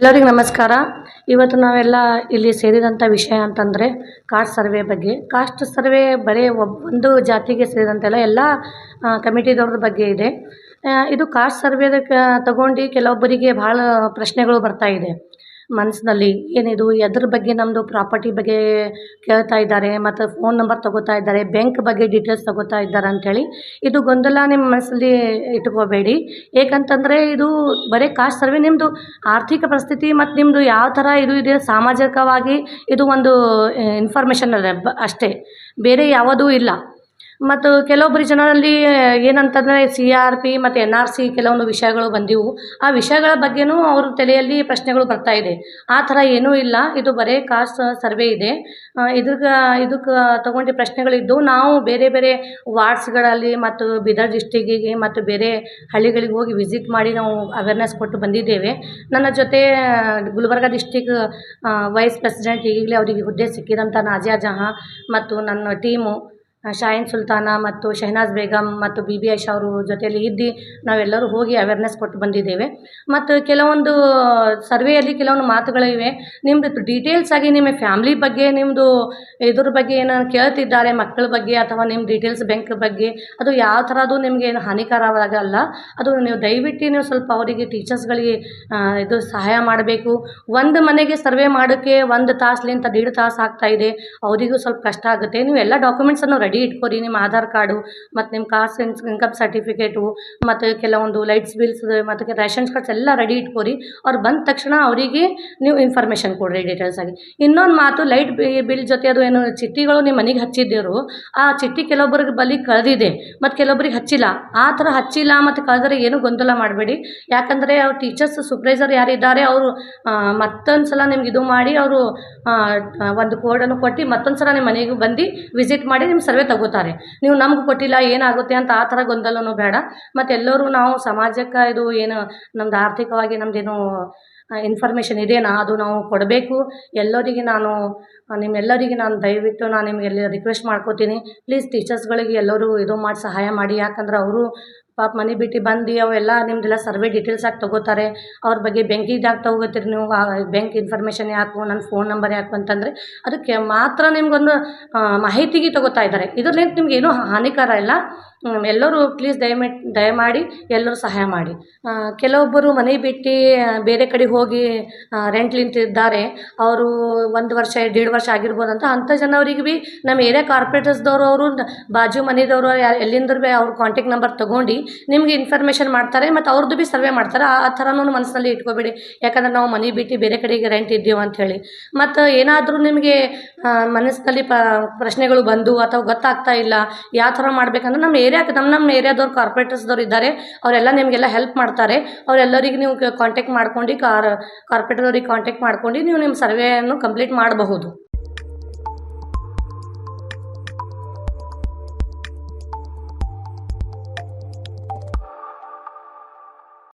ಎಲ್ಲರಿಗೂ ನಮಸ್ಕಾರ. ಇವತ್ತು ನಾವೆಲ್ಲ ಇಲ್ಲಿ ಸೇರಿದಂಥ ವಿಷಯ ಅಂತಂದರೆ ಕಾಸ್ಟ್ ಸರ್ವೆ ಬಗ್ಗೆ. ಕಾಸ್ಟ್ ಸರ್ವೆ ಬರೀ ಒಬ್ಬ ಒಂದು ಜಾತಿಗೆ ಸೇರಿದಂತೆಲ್ಲ ಎಲ್ಲ ಕಮಿಟಿದವ್ರ ಬಗ್ಗೆ ಇದೆ. ಇದು ಕಾಸ್ಟ್ ಸರ್ವೆ ತಗೊಂಡು ಕೆಲವೊಬ್ಬರಿಗೆ ಭಾಳ ಪ್ರಶ್ನೆಗಳು ಬರ್ತಾ ಇದೆ. ಮನಸ್ಸಿನಲ್ಲಿ ಏನಿದು, ಎದ್ರ ಬಗ್ಗೆ ನಮ್ಮದು ಪ್ರಾಪರ್ಟಿ ಬಗ್ಗೆ ಕೇಳ್ತಾ ಇದ್ದಾರೆ, ಮತ್ತು ಫೋನ್ ನಂಬರ್ ತಗೋತಾ ಇದ್ದಾರೆ ಬ್ಯಾಂಕ್ ಬಗ್ಗೆ ಡೀಟೇಲ್ಸ್ ತಗೋತಾ ಇದ್ದಾರೆ ಅಂಥೇಳಿ ಇದು ಗೊಂದಲ ನಿಮ್ಮ ಮನಸ್ಸಲ್ಲಿ ಇಟ್ಕೋಬೇಡಿ. ಏಕಂತಂದರೆ ಇದು ಬರೀ ಕಾಸ್ಟ್ ಸರ್ವೆ ನಿಮ್ಮದು ಆರ್ಥಿಕ ಪರಿಸ್ಥಿತಿ ಮತ್ತು ನಿಮ್ಮದು ಯಾವ ಥರ ಇದು ಇದೆ, ಸಾಮಾಜಿಕವಾಗಿ ಇದು ಒಂದು ಇನ್ಫಾರ್ಮೇಷನ್ ಅದ ಬ, ಅಷ್ಟೇ. ಬೇರೆ ಯಾವುದೂ ಇಲ್ಲ. ಮತ್ತು ಕೆಲವೊಬ್ಬರು ಜನರಲ್ಲಿ ಏನಂತಂದರೆ ಸಿ ಆರ್ ಪಿ ಮತ್ತು ಎನ್ ಆರ್ ಸಿ ಕೆಲವೊಂದು ವಿಷಯಗಳು ಬಂದಿವು. ಆ ವಿಷಯಗಳ ಬಗ್ಗೆನೂ ಅವ್ರ ತಲೆಯಲ್ಲಿ ಪ್ರಶ್ನೆಗಳು ಬರ್ತಾ ಇದೆ. ಆ ಥರ ಏನೂ ಇಲ್ಲ. ಇದು ಬರೇ ಕಾಸ್ಟ್ ಸರ್ವೆ ಇದೆ. ಇದಕ್ಕೆ ಇದಕ್ಕೆ ತಗೊಂಡು ಪ್ರಶ್ನೆಗಳಿದ್ದು, ನಾವು ಬೇರೆ ಬೇರೆ ವಾರ್ಡ್ಸ್ಗಳಲ್ಲಿ ಮತ್ತು ಬೀದರ್ ಡಿಸ್ಟಿಕ್ಕಿಗೆ ಮತ್ತು ಬೇರೆ ಹಳ್ಳಿಗಳಿಗೆ ಹೋಗಿ ವಿಸಿಟ್ ಮಾಡಿ ನಾವು ಅವೇರ್ನೆಸ್ ಕೊಟ್ಟು ಬಂದಿದ್ದೇವೆ. ನನ್ನ ಜೊತೆ ಗುಲ್ಬರ್ಗ ಡಿಸ್ಟಿಕ್ ವೈಸ್ ಪ್ರೆಸಿಡೆಂಟ್ ಈಗಲೇ ಅವರಿಗೆ ಹುದ್ದೆ ಸಿಕ್ಕಿದಂಥ ನಾಜಿಯಾ ಜಹಾ ಮತ್ತು ನನ್ನ ಟೀಮು ಶಾಹಿನ್ ಸುಲ್ತಾನ ಮತ್ತು ಶೆಹನಾಜ್ ಬೇಗಮ್ ಮತ್ತು ಬಿ ಬಿ ಐಶ್ ಅವರು ಜೊತೆಯಲ್ಲಿ ಇದ್ದು ನಾವೆಲ್ಲರೂ ಹೋಗಿ ಅವೇರ್ನೆಸ್ ಕೊಟ್ಟು ಬಂದಿದ್ದೇವೆ. ಮತ್ತು ಕೆಲವೊಂದು ಸರ್ವೆಯಲ್ಲಿ ಕೆಲವೊಂದು ಮಾತುಗಳಿವೆ ನಿಮ್ಮದು ಡೀಟೇಲ್ಸ್ ಆಗಿ ನಿಮ್ಮ ಫ್ಯಾಮ್ಲಿ ಬಗ್ಗೆ ನಿಮ್ಮದು ಇದ್ರ ಬಗ್ಗೆ ಏನಾದ್ರು ಕೇಳ್ತಿದ್ದಾರೆ ಮಕ್ಕಳ ಬಗ್ಗೆ ಅಥವಾ ನಿಮ್ಮ ಡೀಟೇಲ್ಸ್ ಬ್ಯಾಂಕ್ ಬಗ್ಗೆ, ಅದು ಯಾವ ಥರದ್ದು ನಿಮಗೆ ಏನು ಹಾನಿಕರವಾಗಲ್ಲ. ಅದು ನೀವು ದಯವಿಟ್ಟು ನೀವು ಸ್ವಲ್ಪ ಅವರಿಗೆ ಟೀಚರ್ಸ್ಗಳಿಗೆ ಇದು ಸಹಾಯ ಮಾಡಬೇಕು. ಒಂದು ಮನೆಗೆ ಸರ್ವೆ ಮಾಡೋಕ್ಕೆ ಒಂದು ತಾಸ್ಲಿಂತ ದೀಡ್ ತಾಸು ಆಗ್ತಾಯಿದೆ ಅವರಿಗೂ ಸ್ವಲ್ಪ ಕಷ್ಟ ಆಗುತ್ತೆ. ನೀವು ಎಲ್ಲ ಡಾಕ್ಯುಮೆಂಟ್ಸನ್ನು ರೆಡಿ ಇಟ್ಕೊರಿ, ನಿಮ್ಮ ಆಧಾರ್ ಕಾರ್ಡು, ಮತ್ತು ನಿಮ್ಮ ಕಾಸ್ಟ್ ಇನ್ಕಮ್ ಸರ್ಟಿಫಿಕೇಟು, ಮತ್ತು ಕೆಲವೊಂದು ಲೈಟ್ಸ್ ಬಿಲ್ಸ್, ಮತ್ತು ರೇಷನ್ಸ್ ಕಾರ್ಡ್ಸ್ ಎಲ್ಲ ರೆಡಿ ಇಟ್ಕೋರಿ. ಅವ್ರು ಬಂದ ತಕ್ಷಣ ಅವರಿಗೆ ನೀವು ಇನ್ಫಾರ್ಮೇಷನ್ ಕೊಡಿರಿ ಡೀಟೇಲ್ಸ್ ಆಗಿ. ಇನ್ನೊಂದು ಮಾತು, ಲೈಟ್ ಬಿಲ್ ಜೊತೆ ಅದು ಏನು ಚಿಟ್ಟಿಗಳು ನಿಮ್ಮ ಮನೆಗೆ ಹಚ್ಚಿದ್ದರು ಆ ಚಿಟ್ಟಿ ಕೆಲವೊಬ್ಬರಿಗೆ ಬಲಿ ಕಳೆದಿದೆ, ಮತ್ತು ಕೆಲವೊಬ್ಬರಿಗೆ ಹಚ್ಚಿಲ್ಲ. ಆ ಥರ ಹಚ್ಚಿಲ್ಲ ಮತ್ತು ಕಳೆದರೆ ಏನು ಗೊಂದಲ ಮಾಡಬೇಡಿ. ಯಾಕಂದರೆ ಅವ್ರ ಟೀಚರ್ಸ್, ಸೂಪ್ರೈಸರ್ ಯಾರಿದ್ದಾರೆ ಅವರು ಮತ್ತೊಂದು ಸಲ ನಿಮ್ಗೆ ಇದು ಮಾಡಿ ಅವರು ಒಂದು ಕೋಡನ್ನು ಕೊಟ್ಟು ಮತ್ತೊಂದು ಸಲ ನಿಮ್ಮ ಮನೆಗೆ ಬಂದು ವಿಸಿಟ್ ಮಾಡಿ ನಿಮ್ಮ ಸರ್ವೆ ತಗೋತಾರೆ. ನೀವು ನಮ್ಗೆ ಕೊಟ್ಟಿಲ್ಲ, ಏನಾಗುತ್ತೆ ಅಂತ ಆ ಥರ ಗೊಂದಲನೂ ಬೇಡ. ಮತ್ತು ಎಲ್ಲರೂ ನಾವು ಸಮಾಜಕ್ಕೆ ಇದು ಏನು, ನಮ್ದು ಆರ್ಥಿಕವಾಗಿ ನಮ್ಮದೇನು ಇನ್ಫಾರ್ಮೇಷನ್ ಇದೆಯಾ ಅದು ನಾವು ಕೊಡಬೇಕು. ಎಲ್ಲರಿಗೆ ನಾನು ನಿಮ್ಮೆಲ್ಲರಿಗೆ ನಾನು ದಯವಿಟ್ಟು ನಾನು ನಿಮಗೆಲ್ಲ ರಿಕ್ವೆಸ್ಟ್ ಮಾಡ್ಕೋತೀನಿ. ಪ್ಲೀಸ್ ಟೀಚರ್ಸ್ಗಳಿಗೆ ಎಲ್ಲರೂ ಇದು ಮಾಡಿ ಸಹಾಯ ಮಾಡಿ. ಯಾಕಂದ್ರೆ ಅವರು ಪಾಪ ಮನೆ ಬಿಟ್ಟು ಬಂದು ಅವೆಲ್ಲ ನಿಮ್ಮದೆಲ್ಲ ಸರ್ವೆ ಡೀಟೇಲ್ಸ್ ಆಗಿ ತೊಗೋತಾರೆ. ಅವ್ರ ಬಗ್ಗೆ ಬ್ಯಾಂಕಿದಾಗ ತೊಗೋತೀರಿ ನೀವು ಬ್ಯಾಂಕ್ ಇನ್ಫಾರ್ಮೇಷನ್ ಯಾಕು ನನ್ನ ಫೋನ್ ನಂಬರ್ ಯಾಕು ಅಂತಂದರೆ ಅದಕ್ಕೆ ಮಾತ್ರ ನಿಮಗೊಂದು ಮಾಹಿತಿಗೆ ತೊಗೋತಾ ಇದ್ದಾರೆ. ಇದರಿಂದ ನಿಮ್ಗೆ ಏನೂ ಹಾನಿಕರ ಇಲ್ಲ. ಎಲ್ಲರೂ ಪ್ಲೀಸ್ ದಯಮಾಡಿ ದಯಮಾಡಿ ಎಲ್ಲರೂ ಸಹಾಯ ಮಾಡಿ. ಕೆಲವೊಬ್ಬರು ಮನೆ ಬಿಟ್ಟು ಬೇರೆ ಕಡೆ ಹೋಗಿ ರೆಂಟ್ ನಿಂತಿದ್ದಾರೆ ಅವರು ಒಂದು ವರ್ಷ, ದೇಡ್ ವರ್ಷ ಆಗಿರ್ಬೋದು ಅಂತ ಅಂಥ ಜನವರಿಗೆ ಭೀ ನಮ್ಮ ಏರಿಯಾ ಕಾರ್ಪೊರೇಟರ್ಸ್ದವರು ಅವರು, ಬಾಜು ಮನೆಯವರು ಎಲ್ಲಿಂದ್ರ ಭೀ ಅವ್ರ ಕಾಂಟ್ಯಾಕ್ಟ್ ನಂಬರ್ ತೊಗೊಂಡು ನಿಮಗೆ ಇನ್ಫಾರ್ಮೇಷನ್ ಮಾಡ್ತಾರೆ, ಮತ್ತು ಅವ್ರದ್ದು ಭೀ ಸರ್ವೆ ಮಾಡ್ತಾರೆ. ಆ ಥರನೂ ಮನಸ್ಸಿನಲ್ಲಿ ಇಟ್ಕೋಬೇಡಿ. ಯಾಕಂದ್ರೆ ನಾವು ಮನೆ ಬಿಟ್ಟು ಬೇರೆ ಕಡೆಗೆ ರೆಂಟ್ ಇದ್ದೀವಿ ಅಂಥೇಳಿ ಮತ್ತು ಏನಾದರೂ ನಿಮಗೆ ಮನಸ್ಸಿನಲ್ಲಿ ಪ್ರಶ್ನೆಗಳು ಬಂದು ಅಥವಾ ಗೊತ್ತಾಗ್ತಾ ಇಲ್ಲ, ಯಾವ ಥರ ಮಾಡ್ಬೇಕಂದ್ರೆ ನಮ್ಮ ಏರಿಯಾಕ್ಕೆ ನಮ್ಮ ನಮ್ಮ ಏರಿಯಾದವ್ರು ಕಾರ್ಪೊರೇಟರ್ಸ್ದವ್ರು ಇದ್ದಾರೆ, ಅವರೆಲ್ಲ ನಿಮಗೆಲ್ಲ ಹೆಲ್ಪ್ ಮಾಡ್ತಾರೆ. ಅವರೆಲ್ಲರಿಗೆ ನೀವು ಕಾಂಟ್ಯಾಕ್ಟ್ ಮಾಡ್ಕೊಂಡು ಕಾರ್ ಕಾರ್ಪೊರೇಟರ್ದವ್ರಿಗೆ ಕಾಂಟ್ಯಾಕ್ಟ್ ಮಾಡ್ಕೊಂಡು ನೀವು ನಿಮ್ಮ ಸರ್ವೆಯನ್ನು ಕಂಪ್ಲೀಟ್ ಮಾಡಬಹುದು.